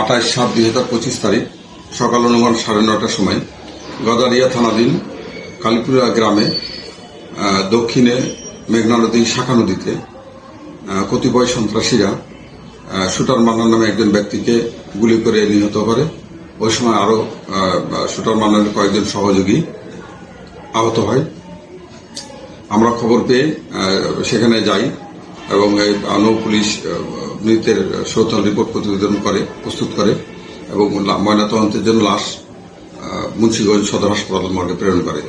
আঠাশ সাত দুই হাজার পঁচিশ তারিখ, সকাল অনুমান সাড়ে নটার সময়, গদারিয়া থানাধীন কালীপুরা গ্রামে দক্ষিণে মেঘনা নদী শাখা নদীতে কতিপয় সন্ত্রাসীরা শুটার মান্নার নামে একজন ব্যক্তিকে গুলি করে নিহত করে। ওই সময় আরও শুটার মান্নার কয়েকজন সহযোগী আহত হয়। আমরা খবর পেয়ে সেখানে যাই। এবং নৌ পুলিশ মৃতের শ্রোতাল রিপোর্ট প্রতিবেদন করে, প্রস্তুত করে, এবং ময়নাতদন্তের জন্য লাশ মুন্সিগঞ্জ সদর হাসপাতাল মর্গে প্রেরণ করে।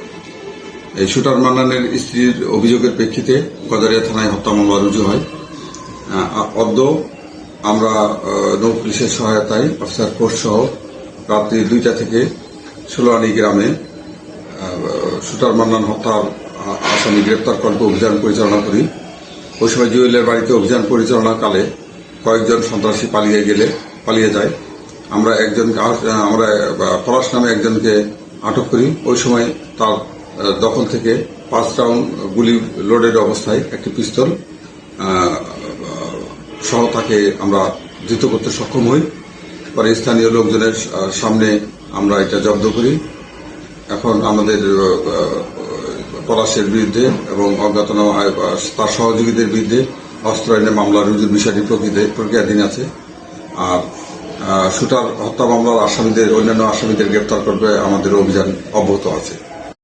এই শুটার মান্নানের স্ত্রীর অভিযোগের প্রেক্ষিতে গদারিয়া থানায় হত্যা মামলা রুজু হয়। অদ্য আমরা নৌ পুলিশের সহায়তায় অফিসার ফোর্স সহ রাত্রি দুইটা থেকে ষোলোয়ানি গ্রামে শুটার মান্নান হত্যার আসামি গ্রেপ্তার কল্প অভিযান পরিচালনা করি। ওই সময় জুয়েলের বাড়িতে অভিযান পরিচালনাকালে কয়েকজন সন্ত্রাসী পালিয়ে গেলে, পালিয়ে যায়। আমরা একজনকে আমরা পলাশ নামে একজনকে আটক করি। ওই সময় তার দখল থেকে পাঁচ রাউন্ড গুলি লোডেড অবস্থায় একটি পিস্তল সহ তাকে আমরা ধৃত করতে সক্ষম হই। পরে স্থানীয় লোকজনের সামনে আমরা এটা জব্দ করি। এখন আমাদের পলাশের বিরুদ্ধে এবং অজ্ঞাতনামা তার সহযোগীদের বিরুদ্ধে অস্ত্র আইনে মামলা, রুজুর বিষয়টি প্রক্রিয়াধীন আছে। আর শুটার হত্যা মামলার আসামিদের অন্যান্য আসামিদের গ্রেপ্তার করবে আমাদের অভিযান অব্যাহত আছে।